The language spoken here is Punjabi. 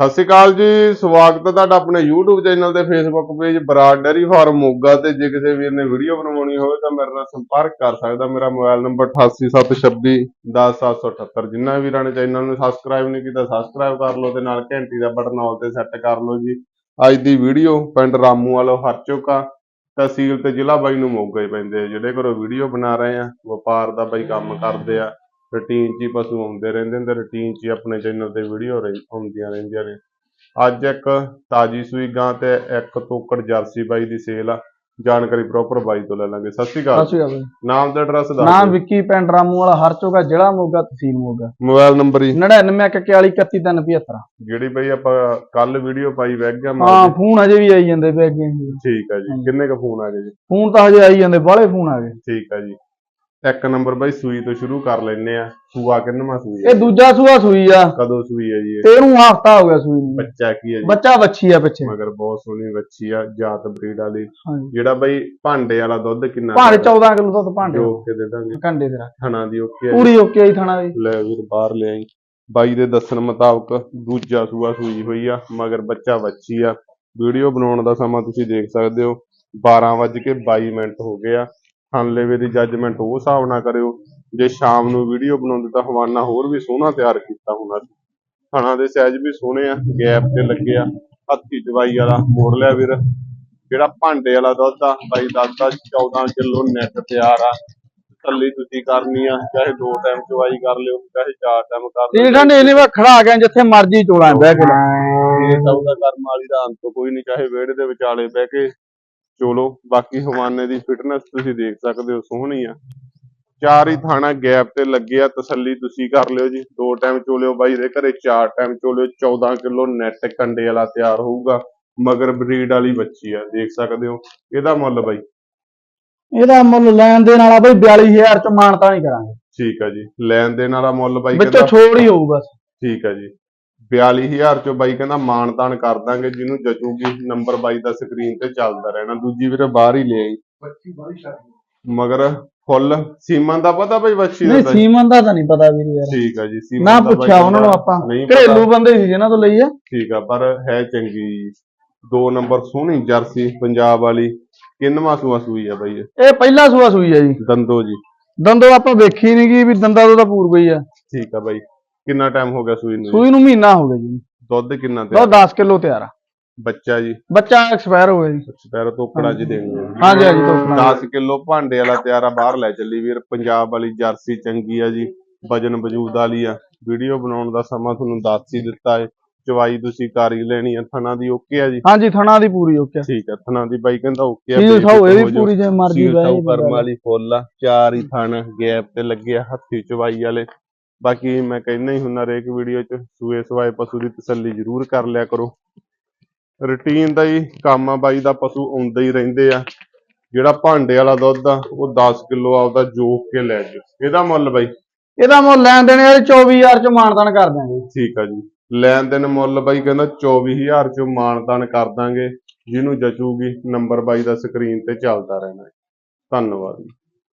ਸਤਿ ਸ਼੍ਰੀ ਅਕਾਲ ਜੀ, ਸਵਾਗਤ ਹੈ ਤੁਹਾਡਾ ਆਪਣੇ YouTube ਚੈਨਲ ਤੇ Facebook page Brar dairy farm Moga ਤੇ। ਜੇ ਕਿਸੇ ਵੀਰ ਨੇ ਵੀਡੀਓ ਬਣਵਾਉਣੀ ਹੋਵੇ ਤਾਂ ਮੇਰੇ ਨਾਲ ਸੰਪਰਕ ਕਰ ਸਕਦਾ। ਮੇਰਾ ਮੋਬਾਈਲ ਨੰਬਰ 8876 10778 ਜਿੰਨਾ ਵੀਰਾਂ ਨੇ ਚੈਨਲ ਨੂੰ ਸਬਸਕ੍ਰਾਈਬ ਨਹੀਂ ਕੀਤਾ ਸਬਸਕ੍ਰਾਈਬ ਕਰ ਲਓ ਤੇ ਨਾਲ ਘੰਟੀ ਦਾ ਬਟਨ ਆਲ ਤੇ ਸੈੱਟ ਕਰ ਲਓ ਜੀ। ਅੱਜ ਦੀ ਵੀਡੀਓ ਪਿੰਡ ਰਾਮੂ ਵਾਲੋ ਹਰਚੋਕਾ ਤਹਿਸੀਲ ਤੇ ਜ਼ਿਲ੍ਹਾ ਬਾਈ ਨੂੰ ਮੋਗਾ ਹੀ ਪੈਂਦੇ ਆ। ਜਿਹੜੇ ਘਰੋਂ ਵੀਡੀਓ ਬਣਾ ਰਹੇ ਆ, ਵਪਾਰ ਦਾ ਬਾਈ ਕੰਮ ਕਰਦੇ ਆ। ਰੁਟੀਨ 'ਚ ਹੀ ਪਸ਼ੂ ਆਉਂਦੇ ਰਹਿੰਦੇ ਨੇ ਰੁਟੀਨ 'ਚ ਹੀ ਆਪਣੇ ਚੈਨਲ ਤੇ ਵੀਡੀਓ ਆਉਂਦੀਆਂ ਰਹਿੰਦੀਆਂ ਨੇ। ਅੱਜ ਇੱਕ ਤਾਜੀ ਸੂਈ ਗਾਂ ਤੇ ਇੱਕ ਤੋਕੜ ਜਰਸੀ ਬਾਈ ਦੀ ਸੇਲ ਆ। ਜਾਣਕਾਰੀ ਪ੍ਰੋਪਰ ਬਾਈ ਤੋਂ ਲੈ ਲਾਂਗੇ। ਸਤਿ ਸ਼੍ਰੀ ਅਕਾਲ। ਸਤਿ ਸ਼੍ਰੀ ਅਕਾਲ ਨਾਮ ਤੇ ਐਡਰੈਸ ਦੱਸ ਨਾਮ। ਵਿੱਕੀ ਪਿੰਡ ਰਾਮੂ ਵਾਲਾ ਹਰਚੋਗਾ ਜ਼ਿਲ੍ਹਾ ਮੋਗਾ ਤਹਿਸੀਲ ਮੋਗਾ। ਮੋਬਾਈਲ ਨੰਬਰ ਹੀ 9941413375 ਜਿਹੜੀ ਬਈ ਆਪਾਂ ਕੱਲ ਵੀਡੀਓ ਪਾਈ ਵੈਗ ਗਿਆ ਹਾਂ ਫੋਨ ਅਜੇ ਵੀ ਆਈ ਜਾਂਦੇ ਪਏ ਅੱਗੇ ਠੀਕ ਆ ਜੀ। ਕਿੰਨੇ ਕ ਫੋਨ ਆ ਗਏ ਜੀ? ਫੋਨ ਤਾਂ ਹਜੇ ਆਈ ਜਾਂਦੇ ਬਾਹਲੇ ਫੋਨ ਆ ਗਏ। ਠੀਕ ਆ ਜੀ। ਇੱਕ ਨੰਬਰ ਬਾਈ ਸੂਈ ਤੋਂ ਸ਼ੁਰੂ ਕਰ ਲੈਨੇ ਆ। ਸੂਆ ਕਿੰਨਵਾਂ ਸੂਈ ਆ? ਇਹ ਦੂਜਾ ਸੂਆ ਸੂਈ ਆ। ਕਦੋਂ ਸੂਈ ਆ ਜੀ ਇਹ? ਤੇ ਇਹਨੂੰ ਹਫਤਾ ਹੋ ਗਿਆ ਸੂਈ ਨੂੰ। ਬੱਚਾ ਕੀ ਆ ਜੀ? ਬੱਚਾ ਵੱਛੀ ਆ ਪਿੱਛੇ। ਮਗਰ ਬਹੁਤ ਸੋਹਣੀ ਬੱਚੀ ਆ ਜਾਤ ਬਰੀਡ ਵਾਲੀ। ਜਿਹੜਾ ਬਾਈ ਭਾਂਡੇ ਵਾਲਾ ਦੁੱਧ ਕਿੰਨਾ ਭਾਂਡੇ 14 ਕਿਲੋ ਦੁੱਧ ਭਾਂਡੇ ਜੋ ਕੇ ਦੇ ਦਾਂਗੇ। ਕੰਡੇ ਦੇ ਰੱਖ। ਥਣਾ ਦੀ ਓਕੇ ਆ। ਪੂਰੀ ਓਕੇ ਆਈ ਥਾਣਾ ਦੀ। ਲੈ ਵੀਰ ਬਾਹਰ ਲੈ ਆਈ ਬਾਈ ਦੇ ਦੱਸਣ ਮੁਤਾਬਕ ਦੂਜਾ ਸੂਆ ਸੂਈ ਹੋਈ ਆ ਮਗਰ ਬੱਚਾ ਬੱਚੀ ਆ। ਵੀਡੀਓ ਬਣਾਉਣ ਦਾ ਸਮਾਂ ਤੁਸੀਂ ਦੇਖ ਸਕਦੇ ਹੋ। 12:22 ਮਿੰਟ ਹੋ ਗਏ ਆ। ਹਨਲੇਵੇ ਦੀ ਜੱਜਮੈਂਟ ਉਹ ਹਿਸਾਬ ਨਾਲ ਕਰਿਓ। ਜੇ ਸ਼ਾਮ ਨੂੰ ਵੀਡੀਓ ਬਣਾਉਂਦੇ ਤਾਂ ਹਵਾਨਾ ਹੋਰ ਵੀ ਸੋਹਣਾ ਤਿਆਰ ਕੀਤਾ ਹੋਣਾ ਸੀ। ਥਣਾ ਦੇ ਸਾਈਜ਼ ਵੀ ਸੋਹਣੇ ਆ ਗੈਪ ਤੇ ਲੱਗੇ ਆ ਹੱਥੀ ਦਵਾਈ ਵਾਲਾ ਮੋੜ ਲਿਆ ਵੀਰ। ਜਿਹੜਾ ਭਾਂਡੇ ਵਾਲਾ ਦੁੱਧ ਆ ਬਾਈ ਦੱਸਦਾ 14 ਕਿਲੋ ਨੈਟ ਤਿਆਰ ਆ। ਥੱਲੀ ਤੁਸੀਂ ਕਰਨੀ ਆ ਚਾਹੇ ਦੋ ਟਾਈਮ ਚਵਾਈ ਕਰ ਲਿਓ ਚਾਹੇ ਚਾਰ ਟਾਈਮ ਕਰ ਠੰਡੇ ਇਹਨੇ ਵਾ ਖੜਾ ਆ ਗਿਆ ਜਿੱਥੇ ਮਰਜ਼ੀ ਚੋਲਾਂ ਬਹਿ ਕੇ ਇਹ ਸੌਦਾ ਕਰਮ ਵਾਲੀ ਦਾ ਅੰਤ ਕੋਈ ਨਹੀਂ ਚਾਹੇ ਵਿਹੜੇ ਦੇ ਵਿਚਾਲੇ ਬਹਿ ਕੇ ਚੋਲੋ ਬਾਕੀ ਹਵਾਨੇ ਦੀ ਫਿਟਨੈਸ ਤੁਸੀਂ ਦੇਖ ਸਕਦੇ ਹੋ ਸੋਹਣੀ ਆ। ਚਾਰ ਹੀ ਥਾਣਾ ਗੈਪ ਤੇ ਲੱਗੇ ਆ ਤਸੱਲੀ ਤੁਸੀਂ ਕਰ ਲਿਓ ਜੀ। ਦੋ ਟਾਈਮ ਚੋਲਿਓ ਬਾਈ ਦੇ ਘਰੇ ਚਾਰ ਟਾਈਮ ਚੋਲਿਓ 14 ਕਿਲੋ ਨੈਟ ਕੰਡੇ ਵਾਲਾ ਤਿਆਰ ਹੋਊਗਾ। ਮਗਰ ਬਰੀਡ ਵਾਲੀ ਬੱਚੀ ਆ ਦੇਖ ਸਕਦੇ ਹੋ। ਇਹਦਾ ਮੁੱਲ ਬਾਈ? ਇਹਦਾ ਮੁੱਲ ਲੈਣ ਦੇਣ ਵਾਲਾ ਬਈ 42000 ਚ ਮਾਨਤਾ ਨਹੀਂ ਕਰਾਂਗੇ। ਠੀਕ ਆ ਜੀ। ਲੈਣ ਦੇਣ ਵਾਲਾ ਮੁੱਲ ਬਾਈ ਵਿੱਚੋਂ ਛੋੜ ਹੀ ਹੋਊ ਬਸ। ਠੀਕ ਆ ਜੀ। 42000 ਚੋਂ ਬਾਈ ਕਹਿੰਦਾ ਮਾਨਤਾਨ ਕਰ ਦਾਂਗੇ ਜਿਹਨੂੰ ਜਚੂਗੀ ਨੰਬਰ ਬਾਈ ਦਾ ਸਕਰੀਨ ਤੇ ਚੱਲਦਾ ਰਹਿਣਾ। ਦੂਜੀ ਵੀਰੇ ਬਾਹਰ ਹੀ ਲੈ ਆਈ ਮਗਰ ਫੁੱਲ ਸੀਮਨ ਦਾ ਪਤਾ ਬਾਈ ਬੱਚੀ ਦਾ ਨਹੀਂ? ਸੀਮਨ ਦਾ ਤਾਂ ਨਹੀਂ ਪਤਾ ਵੀਰ ਯਾਰ। ਠੀਕ ਆ ਜੀ ਸੀਮਨ ਨਾ ਦਾ ਪੁੱਛਿਆ ਉਹਨਾਂ ਨੂੰ ਆਪਾਂ। ਘਰੇਲੂ ਬੰਦੇ ਸੀ ਜਿਹਨਾਂ ਤੋਂ ਲਈ ਆ। ਠੀਕ ਆ ਪਰ ਹੈ ਚੰਗੀ। ਦੋ ਨੰਬਰ ਸੋਹਣੀ ਜਰਸੀ ਪੰਜਾਬ ਵਾਲੀ। ਕਿੰਨਵਾਂ ਸੂਆ ਸੂਈ ਆ ਬਾਈ ਇਹ? ਇਹ ਪਹਿਲਾ ਸੂਆ ਸੂਈ ਆ ਜੀ। ਦੰਦੋ ਜੀ। ਦੰਦੋਂ ਆਪਾਂ ਵੇਖੀ ਨਹੀਂ ਗਈ ਵੀ ਦੰਦਾਂ ਤੋਂ ਤਾਂ ਪੂਰ ਗਈ ਆ। ਠੀਕ ਆ ਬਾਈ। ਕਿੰਨਾ ਟਾਈਮ ਹੋ ਗਿਆ ਸੂਈ ਨੂੰ? ਸੂਈ ਨੂੰ ਮਹੀਨਾ ਹੋ ਗਿਆ ਜੀ। ਦੁੱਧ ਕਿੰਨਾ ਤੇ ਦੁੱਧ 10 ਕਿਲੋ ਤਿਆਰ ਆ। ਬੱਚਾ ਜੀ? ਬੱਚਾ ਐਕਸਪਾਇਰ ਹੋ ਗਿਆ ਜੀ ਸਪੈਰ ਤੋਕੜਾ ਜੀ ਦੇਣੀ ਆ। ਹਾਂਜੀ ਹਾਂਜੀ ਤੋਕਣਾ 10 ਕਿਲੋ ਭਾਂਡੇ ਵਾਲਾ ਤਿਆਰ ਆ ਬਾਹਰ ਲੈ ਚੱਲੀ ਵੀਰ। ਪੰਜਾਬ ਵਾਲੀ ਜਰਸੀ ਚੰਗੀ ਆ ਜੀ ਵਜਨ ਵਜੂਦ ਵਾਲੀ ਆ। ਵੀਡੀਓ ਬਣਾਉਣ ਦਾ ਸਮਾਂ ਤੁਹਾਨੂੰ ਦੱਸ ਹੀ ਦਿੱਤਾ ਹੈ ਚਵਾਈ ਤੁਸੀਂ ਕਰ ਹੀ ਲੈਣੀ ਆ ਥਣਾ ਦੀ ਓਕੇ ਆ ਜੀ? ਹਾਂਜੀ ਥਣਾ ਦੀ ਪੂਰੀ ਓਕੇ ਠੀਕ ਆ ਥਣਾ ਦੀ ਬਾਈ ਕਹਿੰਦਾ ਓਕੇ ਆ ਸੀਲ ਥਾਉ ਇਹ ਵੀ। ਪੂਰੀ ਜੇ ਮਰਜ਼ੀ ਬਹਿ ਕਰਮ ਵਾਲੀ ਫੁੱਲ ਆ ਚਾਰ ਹੀ ਥਣ ਗੈਪ ਤੇ ਲੱਗੇ ਆ ਹੱਥੀ ਚਵਾਈ ਵਾਲੇ। ਬਾਕੀ ਮੈਂ ਕਹਿੰਦਾ ਹੀ ਹੁੰਦਾ ਹਰੇਕ ਵੀਡੀਓ 'ਚ ਸੂਏ ਸਵਾਏ ਪਸ਼ੂ ਦੀ ਤਸੱਲੀ ਜ਼ਰੂਰ ਕਰ ਲਿਆ ਕਰੋ। ਰੁਟੀਨ ਦਾ ਹੀ ਕੰਮ ਆ ਬਾਈ ਦਾ ਪਸ਼ੂ ਆਉਂਦੇ ਹੀ ਰਹਿੰਦੇ ਆ। ਜਿਹੜਾ ਭਾਂਡੇ ਵਾਲਾ ਦੁੱਧ ਆ ਉਹ 10 ਕਿਲੋ ਆਪਦਾ ਜੋਕ ਕੇ ਲੈ ਜਾਓ ਇਹਦਾ ਮੁੱਲ ਬਾਈ? ਇਹਦਾ ਮੁੱਲ ਲੈਣ ਦੇਣ ਵਾਲੇ 24000 ਚ ਮਾਨਦਾਨ ਕਰ ਦਾਂਗੇ ਠੀਕ ਆ ਜੀ। ਲੈਣ ਦੇਣ ਮੁੱਲ ਬਾਈ ਕਹਿੰਦਾ 24000 ਚੋਂ ਮਾਨਤਾਨ ਕਰ ਦਾਂਗੇ ਜਿਹਨੂੰ ਜਚੂਗੀ ਨੰਬਰ ਬਾਈ ਦਾ ਸਕਰੀਨ ਤੇ ਚੱਲਦਾ ਰਹਿਣਾ। ਧੰਨਵਾਦ। ਜੀ